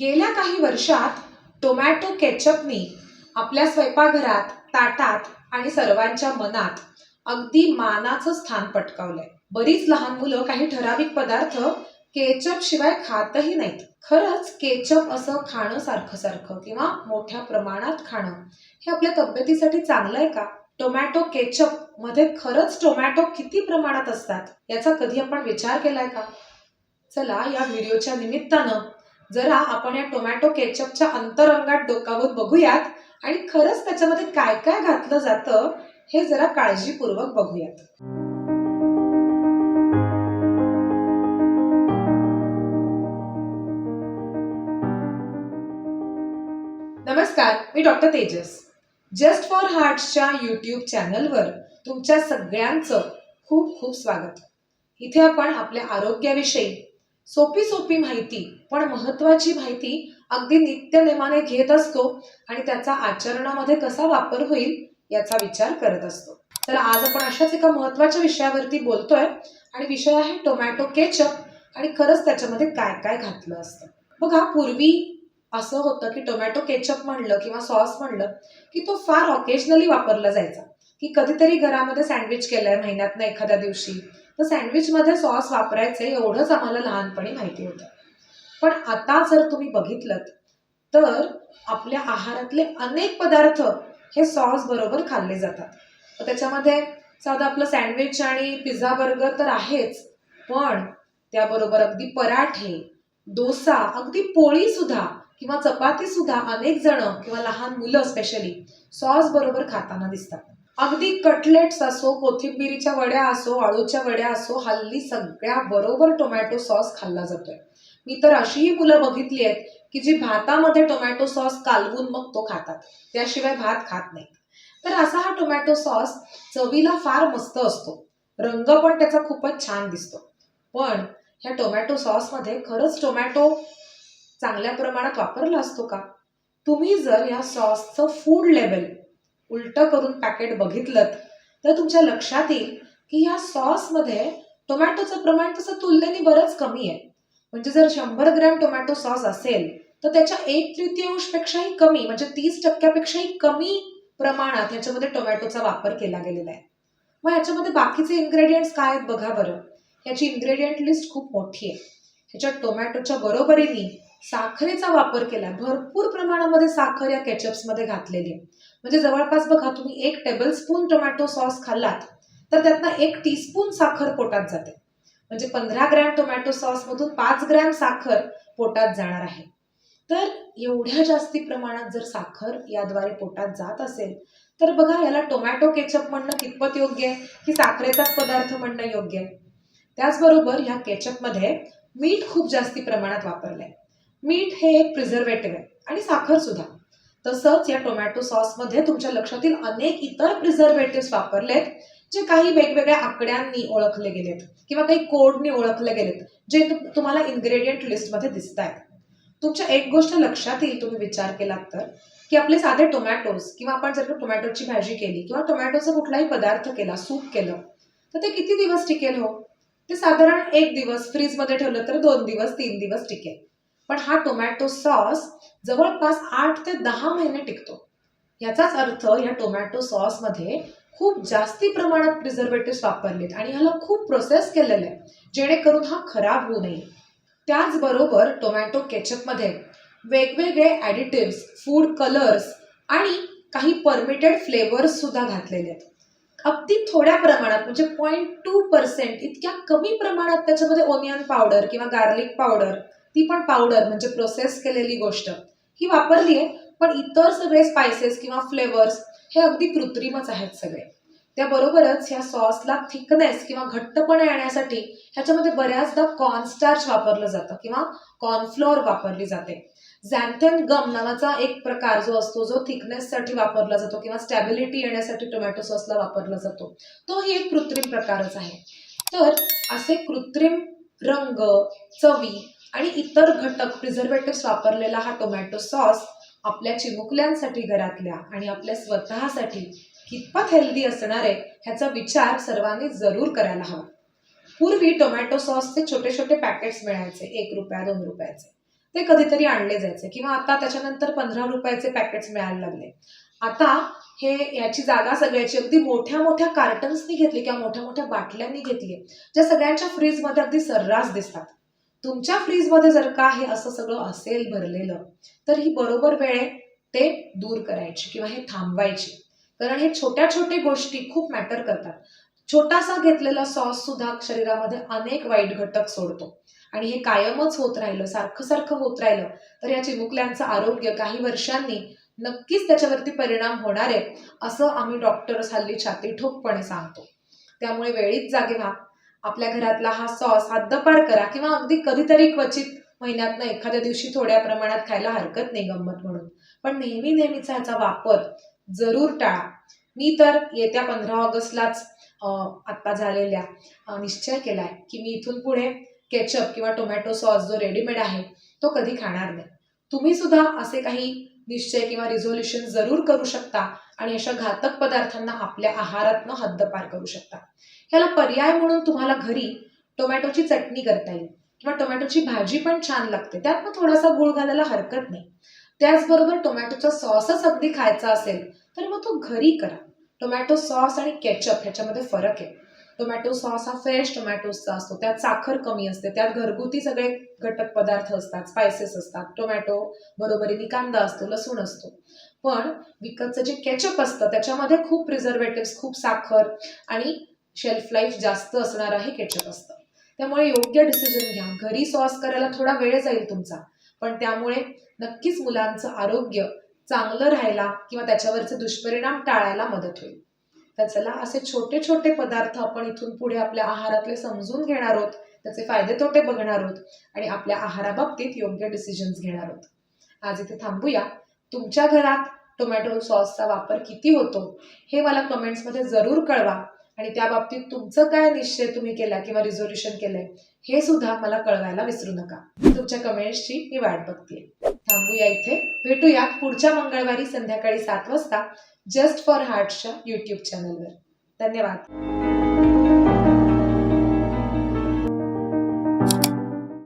गेल्या काही वर्षात टोमॅटो केचपनी आपल्या स्वयंपाकघरात ताटात आणि सर्वांच्या मनात अगदी मानाचं स्थान पटकावलंय. बरीच लहान मुलं काही ठराविक पदार्थ केचप शिवाय खातही नाहीत. खरंच केचप असं खाणं सारखं सारखं किंवा मोठ्या प्रमाणात खाणं हे आपल्या तब्येतीसाठी चांगलं आहे का? टोमॅटो केचपमध्ये खरंच टोमॅटो किती प्रमाणात असतात याचा कधी आपण विचार केलाय का? चला या व्हिडिओच्या निमित्तानं जरा आपण या टोमॅटो केचपच्या अंतरंगात डोकावून बघूयात आणि खरंच त्याच्यामध्ये काय काय घातलं जातं हे जरा काळजीपूर्वक बघूयात. नमस्कार मी डॉक्टर तेजस. जस्ट फॉर हार्ट्सच्या यूट्यूब चॅनलवर तुमच्या सगळ्यांचं खूप खूप स्वागत. इथे आपण आपल्या आरोग्याविषयी सोपी सोपी माहिती पण महत्वाची माहिती अगदी नित्यनेमाने घेत असतो आणि त्याचा आचरणामध्ये कसा वापर होईल याचा विचार करत असतो. तर आज आपण अशाच एका महत्त्वाच्या विषयावरती बोलतोय आणि विषय आहे टोमॅटो केचप आणि खरंच त्याच्यामध्ये काय काय घातलं असतं. बघा पूर्वी असं होतं की टोमॅटो केचप म्हणलं किंवा सॉस म्हणलं की तो फार ऑकेजनली वापरला जायचा. की कधीतरी घरामध्ये सँडविच केलंय महिन्यातनं एखाद्या दिवशी. तर सँडविचमध्ये सॉस वापरायचे एवढंच आम्हाला लहानपणी माहिती होतं. पण आता जर तुम्ही बघितलं तर आपल्या आहारातले अनेक पदार्थ हे सॉस बरोबर खाल्ले जातात. त्याच्यामध्ये साधं आपलं सँडविच आणि पिझ्झा बर्गर तर आहेच पण त्याबरोबर अगदी पराठे डोसा अगदी पोळी सुद्धा किंवा चपाती सुद्धा अनेक जण किंवा लहान मुलं स्पेशली सॉस बरोबर खाताना दिसतात. अगदी कटलेट्स असो कोथिंबिरीच्या वड्या असो आळूच्या वड्या असो हल्ली सगळ्या बरोबर टोमॅटो सॉस खाल्ला जातोय. मी तर अशीही मुलं बघितली आहेत की जी भातामध्ये टोमॅटो सॉस कालवून मग तो खातात. त्याशिवाय भात खात नाहीत. तर असा हा टोमॅटो सॉस चवीला फार मस्त असतो. रंग पण त्याचा खूपच छान दिसतो. पण ह्या टोमॅटो सॉसमध्ये खरंच टोमॅटो चांगल्या प्रमाणात वापरला असतो का? तुम्ही जर या सॉसचं फूड लेवल उलटं करून पॅकेट बघितलं तर तुमच्या लक्षात येईल की ह्या सॉसमध्ये टोमॅटोचं प्रमाण तसं तुलनेने बरंच कमी आहे. म्हणजे जर शंभर ग्रॅम टोमॅटो सॉस असेल तर त्याच्या एक तृतीयांशपेक्षाही कमी म्हणजे तीस टक्क्यापेक्षाही कमी प्रमाणात याच्यामध्ये टोमॅटोचा वापर केला गेलेला आहे. मग याच्यामध्ये बाकीचे इन्ग्रेडियंट्स काय आहेत बघा बरं. ह्याची इन्ग्रेडियंट लिस्ट खूप मोठी आहे. ह्याच्यात टोमॅटोच्या बरोबरीने साखरेचा वापर केला. भरपूर प्रमाणामध्ये साखर या केचअप्समध्ये घातलेली आहे. म्हणजे जवळपास बघा तुम्ही एक टेबल स्पून टोमॅटो सॉस खाल्लात तर त्यातनं एक टीस्पून साखर पोटात जाते. म्हणजे पंधरा ग्रॅम टोमॅटो सॉसमधून पाच ग्रॅम साखर पोटात जाणार आहे. तर एवढ्या जास्ती प्रमाणात जर साखर याद्वारे पोटात जात असेल तर बघा याला टोमॅटो केचप म्हणणं कितपत योग्य आहे? की साखरेचाच पदार्थ म्हणणं योग्य आहे? त्याचबरोबर ह्या केचपमध्ये मीठ खूप जास्ती प्रमाणात वापरलंय. मीठ हे एक प्रिझर्वेटिव्ह आहे. आणि साखर सुद्धा. तसंच या टोमॅटो सॉसमध्ये तुमच्या लक्षातील अनेक इतर प्रिझर्वेटिव्ह वापरलेत जे काही वेगवेगळ्या आकड्यांनी ओळखले गेलेत किंवा काही कोडनी ओळखले गेलेत जे तुम्हाला इन्ग्रेडियंट लिस्टमध्ये दिसत आहेत तुमच्या एक गोष्ट लक्षात येईल तुम्ही विचार केलात तर की आपले साधे टोमॅटोज किंवा आपण जर का टोमॅटोची भाजी केली किंवा टोमॅटोचा कुठलाही पदार्थ केला सूप केलं तर ते किती दिवस टिकेल हो? ते साधारण एक दिवस फ्रीजमध्ये ठेवलं तर दोन दिवस तीन दिवस टिकेल. पण हा टोमॅटो सॉस जवळपास आठ ते दहा महिने टिकतो. याचाच अर्थ या टोमॅटो सॉसमध्ये खूप जास्ती प्रमाणात प्रिझर्वेटिव्ह वापरलेत आणि ह्याला खूप प्रोसेस केलेलं आहे जेणेकरून हा खराब होऊ नये. त्याचबरोबर टोमॅटो केचपमध्ये वेगवेगळे ॲडिटिव्स फूड कलर्स आणि काही परमिटेड फ्लेवर्स सुद्धा घातलेले आहेत. अगदी थोड्या प्रमाणात म्हणजे पॉईंट टू पर्सेंट इतक्या कमी प्रमाणात त्याच्यामध्ये ओनियन पावडर किंवा गार्लिक पावडर ती पण पावडर म्हणजे प्रोसेस केलेली गोष्ट. ही वापरली आहे पण इतर सगळे स्पायसेस किंवा फ्लेवर्स हे अगदी कृत्रिमच आहेत सगळे. त्याबरोबरच ह्या सॉसला थिकनेस किंवा घट्टपणा येण्यासाठी ह्याच्यामध्ये बऱ्याचदा कॉर्नस्टार्च वापरलं जातं किंवा कॉर्नफ्लोअर वापरली जाते. झॅन्थेन गम नावाचा एक प्रकार जो असतो जो थिकनेससाठी वापरला जातो किंवा स्टॅबिलिटी येण्यासाठी टोमॅटो सॉसला वापरला जातो तोही एक कृत्रिम प्रकारच आहे. तर असे कृत्रिम रंग चवी आणि इतर घटक प्रिझर्वेटिव्ह वापरलेला हा टोमॅटो सॉस आपल्या चिमुकल्यांसाठी घरातल्या आणि आपल्या स्वतःसाठी कितपत हेल्दी असणार आहे ह्याचा विचार सर्वांनी जरूर करायला हवा. पूर्वी टोमॅटो सॉसचे छोटे छोटे पॅकेट्स मिळायचे एक रुपया दोन रुपयाचे. ते कधीतरी आणले जायचे किंवा आता त्याच्यानंतर पंधरा रुपयाचे पॅकेट्स मिळायला लागले. आता हे याची जागा सगळ्याची. अगदी मोठ्या मोठ्या कार्टन्सनी घेतली किंवा मोठ्या मोठ्या बाटल्यांनी घेतली. ज्या सगळ्यांच्या फ्रीजमध्ये अगदी सर्रास दिसतात. तुमच्या फ्रीजमध्ये जर का हे असं सगळं असेल भरलेलं तर ही बरोबर वेळ ते दूर करायची किंवा हे थांबवायची. कारण हे छोट्या छोट्या गोष्टी खूप मॅटर करतात. छोटासा घेतलेला सॉस सुद्धा शरीरामध्ये अनेक वाईट घटक सोडतो. आणि हे कायमच होत राहिलं सारखं सारखं होत राहिलं तर या चिमुकल्यांचं आरोग्य काही वर्षांनी नक्कीच त्याच्यावरती परिणाम होणार आहे असं आम्ही डॉक्टर्स हल्ली छाती ठोकपणे सांगतो. त्यामुळे वेळीच जागे व्हा. आपल्या घरातला हा सॉस हद्दपार करा किंवा अगदी कधीतरी क्वचित महिन्यातनं एखाद्या दिवशी थोड्या प्रमाणात खायला हरकत नाही गंमत म्हणून. पण नेहमी नेहमीचा ह्याचा वापर जरूर टाळा. मी तर येत्या पंधरा ऑगस्टलाच आत्ता झालेल्या निश्चय केलाय की मी इथून पुढे केचप किंवा टोमॅटो सॉस जो रेडीमेड आहे तो कधी खाणार नाही. तुम्ही सुद्धा असे काही निश्चय किंवा रिझोल्युशन जरूर करू शकता आणि अशा घातक पदार्थांना आपल्या आहारातनं हद्दपार करू शकता. ह्याला पर्याय म्हणून तुम्हाला घरी टोमॅटोची चटणी करता येईल किंवा टोमॅटोची भाजी पण छान लागते. त्यात मग थोडासा गुळ घालायला हरकत नाही. त्याचबरोबर टोमॅटोचा सॉसच अगदी खायचा असेल तर मग तो घरी करा. टोमॅटो सॉस आणि केचप ह्याच्यामध्ये फरक आहे. टोमॅटो सॉस हा फ्रेश टोमॅटोजचा असतो. त्यात साखर कमी असते. त्यात घरगुती सगळे घटक पदार्थ असतात. स्पायसेस असतात. टोमॅटो बरोबरीने कांदा असतो लसूण असतो. पण विकतचं जे केचप असतं त्याच्यामध्ये खूप प्रिझर्वेटिव्ह खूप साखर आणि शेल्फ लाईफ जास्त असणारं हे केचप असतं. त्यामुळे योग्य डिसिजन घ्या. घरी सॉस करायला थोडा वेळ जाईल तुमचा. पण त्यामुळे नक्कीच मुलांचं आरोग्य चांगलं राहायला किंवा त्याच्यावरचे दुष्परिणाम टाळायला मदत होईल. तर चला असे छोटे छोटे पदार्थ आपण इथून पुढे आपल्या आहारातले समजून घेणार आहोत. त्याचे फायदे तोटे बघणार आहोत. आणि आपल्या आहाराबाबतीत योग्य डिसिजन्स घेणार आहोत. आज इथे थांबूया. तुमच्या घरात टोमॅटो सॉसचा वापर किती होतो? हे मला कमेंट्समध्ये जरूर कळवा. आणि त्या बाबतीत तुमचं काय निश्चय तुम्ही केला किंवा रिझोल्युशन केलंय हे सुद्धा मला कळवायला विसरू नका. तुमच्या कमेंट्सची मी वाट बघते थांबूया इथे. भेटूया पुढच्या मंगळवारी संध्याकाळी सात वाजता. जस्ट फॉर हार्टच्या यूट्यूब चॅनलवर. धन्यवाद.